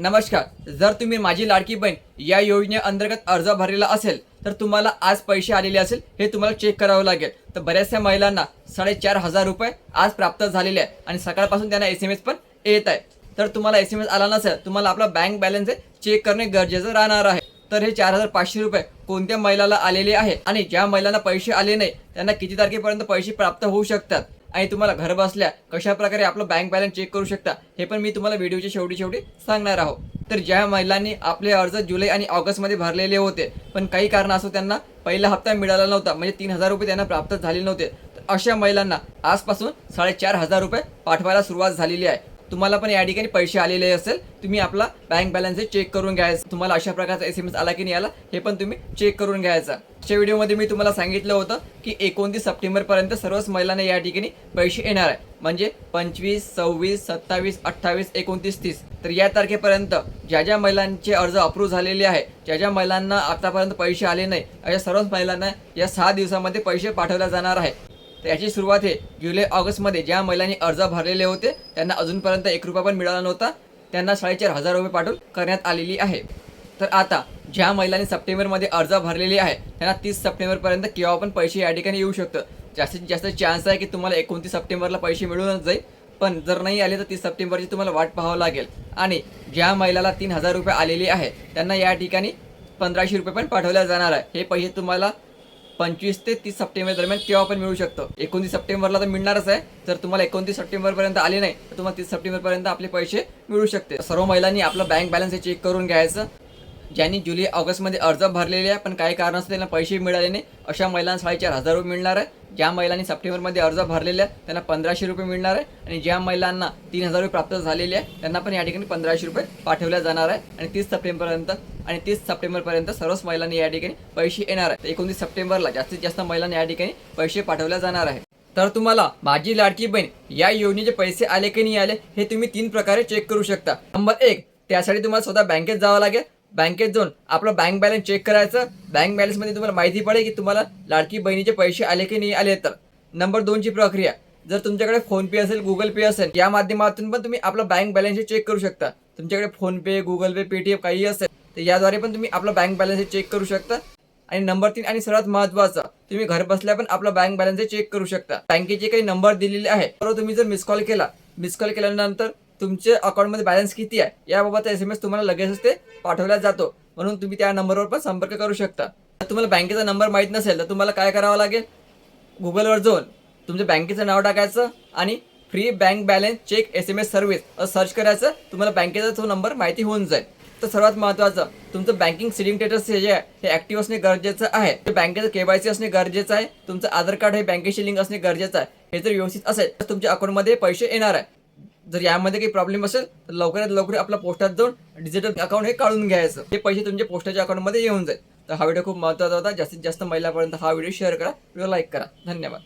नमस्कार जर तुम्ही माझी लाडकी बहीण या योजनेअंतर्गत अर्ज भरलेला असेल तर तुम्हाला आज पैसे आलेले असेल हे तुम्हाला चेक करावं लागेल. तर बऱ्याचशा महिलांना साडेचार हजार रुपये आज प्राप्त झालेले आहे आणि सकाळपासून त्यांना एस एम एस पण येत आहे. तर तुम्हाला एस एम एस आला नसेल तुम्हाला आपला बँक बॅलन्स चेक करणे गरजेचं राहणार आहे. तर हे चार हजार पाचशे रुपये कोणत्या महिलाला आलेले आहे आणि ज्या महिलांना पैसे आले नाही त्यांना किती तारखेपर्यंत पैसे प्राप्त होऊ शकतात? आणि तुम्हाला घर बसल्या कशा प्रकारे आपलं बँक बॅलन्स चेक करू शकता हे पण मी तुम्हाला व्हिडिओच्या शेवटी शेवटी सांगणार आहोत तर ज्या महिलांनी आपले अर्ज जुलै आणि ऑगस्टमध्ये भरलेले होते पण काही कारण असो त्यांना पहिला हप्ता मिळाला नव्हता म्हणजे तीन हजार रुपये त्यांना प्राप्त झाले नव्हते. तर अशा महिलांना आजपासून साडेचार हजार रुपये पाठवायला सुरुवात झालेली आहे. तुम्हाला पण या ठिकाणी पैसे आलेले असेल तुम्ही आपला बँक बॅलन्स चेक करून घ्यायचं. तुम्हाला अशा प्रकारचा एस एम एस आला की नाही आला हे पण तुम्ही चेक करून घ्यायचा. च्या व्हिडिओमध्ये मी तुम्हाला सांगितलं होतं की एकोणतीस सप्टेंबरपर्यंत सर्वच महिलांना या ठिकाणी पैसे येणार आहे. म्हणजे पंचवीस सव्वीस सत्तावीस अठ्ठावीस एकोणतीस तीस. तर या तारखेपर्यंत ज्या ज्या महिलांचे अर्ज अप्रूव्ह झालेले आहे ज्या ज्या महिलांना आतापर्यंत पैसे आले नाही अशा सर्वच महिलांना या सहा दिवसामध्ये पैसे पाठवले जाणार आहे. तर याची सुरुवात आहे जुलै ऑगस्टमध्ये ज्या महिलांनी अर्ज भरलेले होते त्यांना अजूनपर्यंत एक रुपया पण मिळाला नव्हता. त्यांना साडेचार हजार रुपये पाठवून करण्यात आलेली आहे. तर आता ज्या महिलांनी सप्टेंबरमध्ये अर्ज भरलेले आहे त्यांना तीस सप्टेंबरपर्यंत केव्हा पण पैसे या ठिकाणी येऊ शकतं. जास्तीत जास्त चान्स आहे की तुम्हाला एकोणतीस सप्टेंबरला पैसे मिळूनच जाईल. पण जर नाही आले तर तीस सप्टेंबरची तुम्हाला वाट पाहावं लागेल. आणि ज्या महिलाला तीन हजार रुपये आलेले आहे त्यांना या ठिकाणी पंधराशे रुपये पण पाठवल्या जाणार आहे. हे पैसे तुम्हाला पंचवीस ते तीस सप्टेंबर दरम्यान केव्हा पण मिळू शकतं. एकोणतीस सप्टेंबरला तर मिळणारच आहे. जर तुम्हाला एकोणतीस सप्टेंबरपर्यंत आले नाही तर तुम्हाला तीस सप्टेंबरपर्यंत आपले पैसे मिळू शकते. सर्व महिलांनी आपलं बँक बॅलन्स हे चेक करून घ्यायचं. ज्यांनी जुलै ऑगस्टमध्ये अर्ज भरलेले आहे पण काही कारणास्तव त्यांना पैसे मिळाले नाही अशा महिलांना साडेचार हजार रुपये मिळणार आहे. ज्या महिलांनी सप्टेंबरमध्ये अर्ज भरलेले आहे त्यांना पंधराशे रुपये मिळणार आहे आणि ज्या महिलांना तीन हजार रुपये प्राप्त झालेले आहे त्यांना पण या ठिकाणी पंधराशे रुपये पाठवल्या जाणार आहे आणि तीस सप्टेंबरपर्यंत आणि तीस सप्टेंबरपर्यंत सर्वच महिलांनी या ठिकाणी पैसे येणार आहे एकोणतीस सप्टेंबरला जास्तीत जास्त महिलांना या ठिकाणी पैसे पाठवल्या जाणार आहे तर तुम्हाला माझी लाडकी बहीण या योजनेचे पैसे आले की नाही आले हे तुम्ही तीन प्रकारे चेक करू शकता. नंबर एक त्यासाठी तुम्हाला स्वतः बँकेत जावं लागेल. बँकेत जाऊन आपलं बँक बॅलन्स चेक करायचं. बँक बॅलन्समध्ये तुम्हाला माहिती पडेल की तुम्हाला लाडकी बहिणीचे पैसे आले की नाही आले तर. नंबर दोनची प्रक्रिया. जर तुमच्याकडे फोनपे असेल गुगल पे असेल या माध्यमातून पण तुम्ही आपलं बँक बॅलन्स चेक करू शकता. तुमच्याकडे फोनपे गुगल पे पेटीएम काही असेल तर याद्वारे पण तुम्ही आपलं बँक बॅलन्स चेक करू शकता. आणि नंबर तीन आणि सर्वात महत्वाचं तुम्ही घर बसल्या पण आपला बँक बॅलन्स चेक करू शकता. बँकेचे काही नंबर दिलेले आहे बरोबर तुम्ही जर मिस कॉल केला मिस कॉल केल्यानंतर तुमच्या अकाउंटमध्ये बॅलन्स किती आहे? याबाबतचा एस एम एस तुम्हाला लगेचच ते पाठवला जातो. म्हणून तुम्ही त्या नंबरवर पण संपर्क करू शकता. तुम्हाला बँकेचा नंबर माहीत नसेल तर तुम्हाला काय करावं लागेल? गुगलवर जाऊन तुमच्या बँकेचं नाव टाकायचं आणि free bank balance check S M S service असं सर्च करायचं. तुम्हाला बँकेचा तो नंबर माहिती होऊन जाईल. तर सर्वात महत्त्वाचं तुमचं बँकिंग सिडिंग स्टेटस हे जे आहे हे ॲक्टिव्ह असणे गरजेचं आहे. ते बँकेचं केवायसी असणे गरजेचं आहे तुमचं आधार कार्ड हे बँकेशी लिंक असणे गरजेचं आहे. हे जर व्यवस्थित असेल तर तुमच्या अकाउंटमध्ये पैसे येणार आहे. जर यामध्ये काही प्रॉब्लेम असेल तर लवकरात लवकर आपल्या पोस्टात जाऊन डिजिटल अकाउंट हे काढून घ्यायचं. हे पैसे तुमच्या पोस्टाच्या अकाउंटमध्ये येऊन जाईल. तर हा व्हिडिओ खूप महत्त्वाचा होता. जास्तीत जास्त महिलापर्यंत हा व्हिडिओ शेअर करा. व्हिडिओ लाईक करा. धन्यवाद.